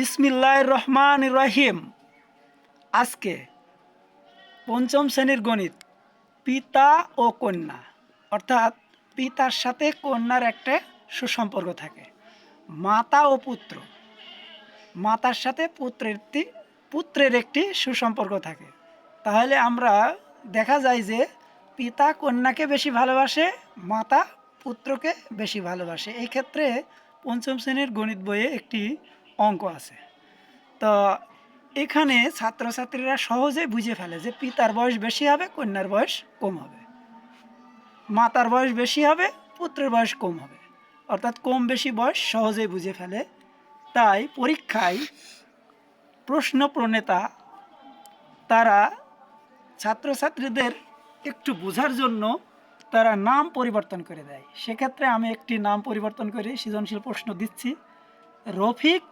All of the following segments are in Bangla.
বিসমিল্লাহ রহমান রহিম। আজকে পঞ্চম শ্রেণির গণিত, পিতা ও কন্যা। অর্থাৎ পিতার সাথে কন্যার একটা সুসম্পর্ক থাকে। মাতা ও পুত্র। মাতার সাথে পুত্রের পুত্রের একটি সুসম্পর্ক থাকে। তাহলে আমরা দেখা যায় যে পিতা কন্যাকে বেশি ভালোবাসে, মাতা পুত্রকে বেশি ভালোবাসে। এই ক্ষেত্রে পঞ্চম শ্রেণির গণিত বইয়ে একটি অঙ্ক আছে। তো এখানে ছাত্রছাত্রীরা সহজেই বুঝে ফেলে যে পিতার বয়স বেশি হবে, কন্যার বয়স কম হবে। মাতার বয়স বেশি হবে, পুত্রের বয়স কম হবে। অর্থাৎ কম বেশি বয়স সহজেই বুঝে ফেলে। তাই পরীক্ষায় প্রশ্ন প্রণেতা তারা ছাত্রছাত্রীদের একটু বোঝার জন্য তারা নাম পরিবর্তন করে দেয়। সেক্ষেত্রে আমি একটি নাম পরিবর্তন করে সৃজনশীল প্রশ্ন দিচ্ছি। রফিক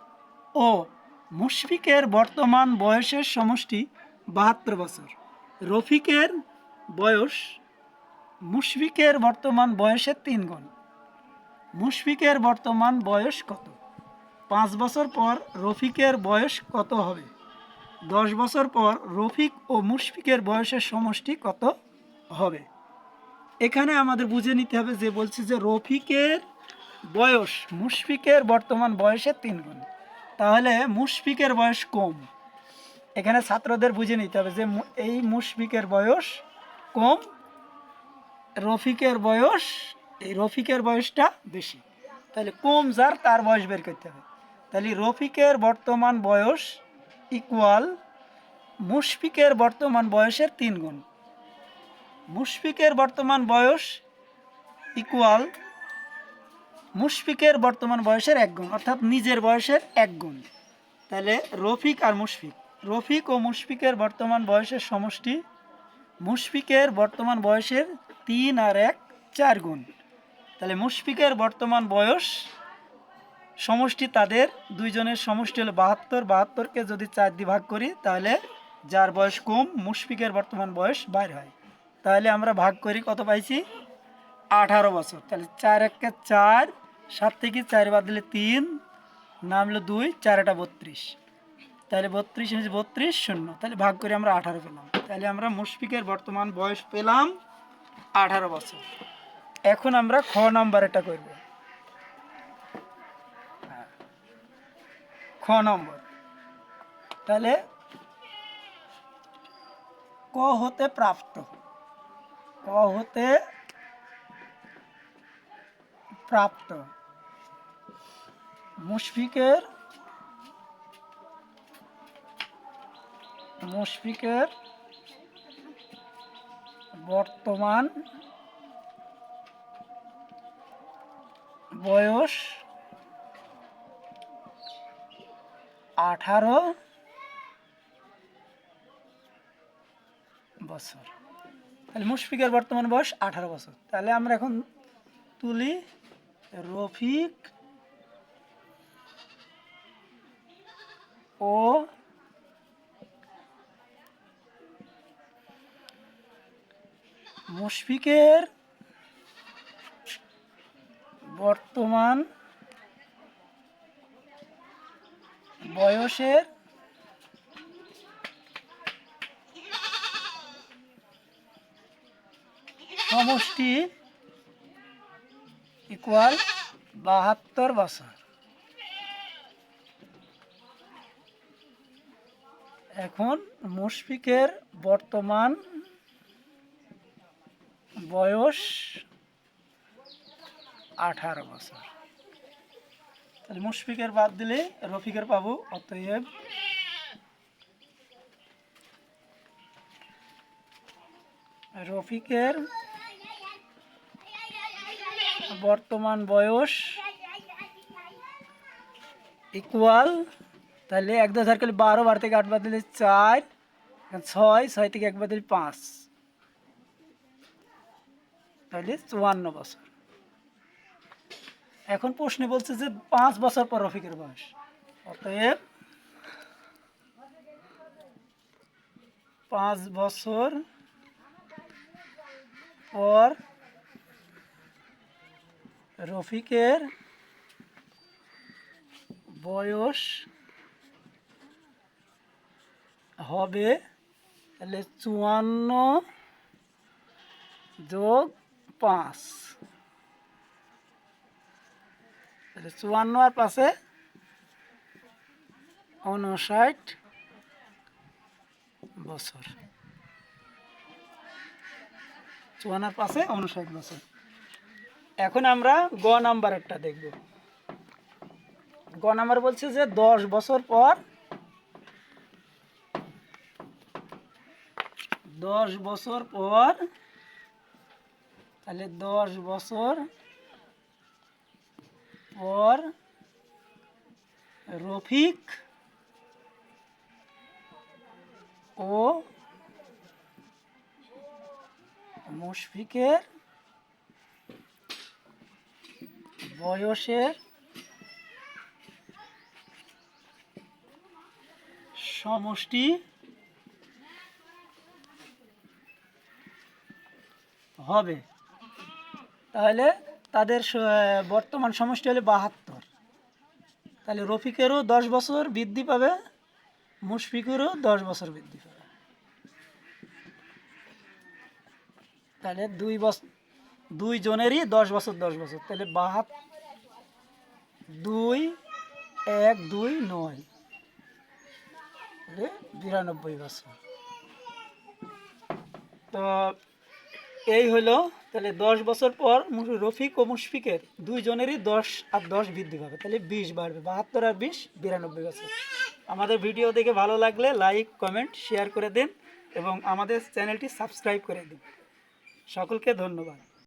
ও মুশফিকের বর্তমান বয়সের সমষ্টি বাহাত্তর বছর। রফিকের বয়স মুশফিকের বর্তমান বয়সের তিন গুণ। মুশফিকের বর্তমান বয়স কত? পাঁচ বছর পর রফিকের বয়স কত হবে? দশ বছর পর রফিক ও মুশফিকের বয়সের সমষ্টি কত হবে? এখানে আমাদের বুঝে নিতে হবে যে বলছে যে রফিকের বয়স মুশফিকের বর্তমান বয়সের তিন গুণ। তাহলে মুশফিকের বয়স কম। এখানে ছাত্রদের বুঝে নিতে হবে যে এই মুশফিকের বয়স কম, রফিকের বয়স, এই রফিকের বয়সটা বেশি। তাহলে কম যার, তার বয়স বের করতে হবে। তাহলে রফিকের বর্তমান বয়স ইকুয়াল মুশফিকের বর্তমান বয়সের তিন গুণ। মুশফিকের বর্তমান বয়স ইকুয়াল মুশফিকের বর্তমান বয়সের এক গুণ, অর্থাৎ নিজের বয়সের এক গুণ। তাহলে রফিক আর মুশফিক। রফিক ও মুশফিকের বর্তমান বয়সের সমষ্টি মুশফিকের বর্তমান বয়সের তিন আর এক, চার গুণ। তাহলে মুশফিকের বর্তমান বয়স সমষ্টি তাদের দুইজনের সমষ্টি হলো বাহাত্তর। বাহাত্তরকে যদি চার দিয়ে ভাগ করি, তাহলে যার বয়স কম, মুশফিকের বর্তমান বয়স বাইর হয়। তাহলে আমরা ভাগ করি, কত পাইছি? আঠারো বছর। তাহলে চার একে চার, সাত থেকে চার বাদ দিলে তিন, নাম হলো দুই, চার এটা বত্রিশ। তাহলে বত্রিশ ইঞ্চি বত্রিশ শূন্য। তাহলে ভাগ করে আমরা আঠারো পেলাম। তাহলে আমরা মুশফিকের বর্তমান বয়স পেলাম আঠারো বছর। এখন আমরা খ নম্বর এটা করব। খ নম্বর। তাহলে ক হতে প্রাপ্ত। ক হতে প্রাপ্ত। মুশফিকের মুশফিকের বর্তমান বয়স আঠারো বছর। তাহলে মুশফিকের বর্তমান বয়স আঠারো বছর। তাহলে আমরা এখন তুলি রফিক ও মুশফিকের বর্তমান বয়সের সমষ্টি ইকুয়াল বাহাত্তর বছর। এখন মুশফিকের বর্তমান বয়স আঠারো বছর। তাহলে মুশফিকের বাদ দিলে রফিকের পাবো অতএব রফিকের বর্তমান বয়স ইকুয়াল তাহলে এক দশ হাজার করলে বারো বারো থেকে আট বাদ দিলে চার, ছয় ছয় থেকে এক বাদ দিলে পাঁচ। তাহলে চুয়ান্ন বছর। এখন প্রশ্নে বলছে যে পাঁচ বছর পর রফিকের বয়স। অতএব পাঁচ বছর পর রফিকের বয়স হবে তাহলে চুয়ান্ন যোগ পাঁচ। তাহলে চুয়ান্ন আর পাশে উনষাট বছর। চুয়ান্ন আর পাশে উনষাট বছর। এখন আমরা গ নাম্বারেরটা দেখব। গ নাম্বার বলছে যে, দশ বছর পর, দশ বছর পর, তাহলে দশ বছর পর রফিক ও মুশফিকের বয়সের সমষ্টি হবে। তাহলে তাদের বর্তমান সমষ্টি হলে বাহাত্তর। তাহলে রফিকেরও দশ বছর বৃদ্ধি পাবে, মুশফিকেরও দশ বছর বৃদ্ধি পাবে। তাহলে দুই বছর দুই জনেরই দশ বছর দশ বছর। তাহলে বাহাত দুই, এক, দুই, নয়। বিরানব্বই বছর। তো এই হলো, তাহলে দশ বছর পর রফিক ও মুশফিকের দুইজনেরই দশ আর দশ বৃদ্ধি পাবে। তাহলে বিশ বাড়বে, বাহাত্তর আর বিশ বিরানব্বই বছর। আমাদের ভিডিও দেখে ভালো লাগলে লাইক, কমেন্ট, শেয়ার করে দিন এবং আমাদের চ্যানেলটি সাবস্ক্রাইব করে দিন। সকলকে ধন্যবাদ।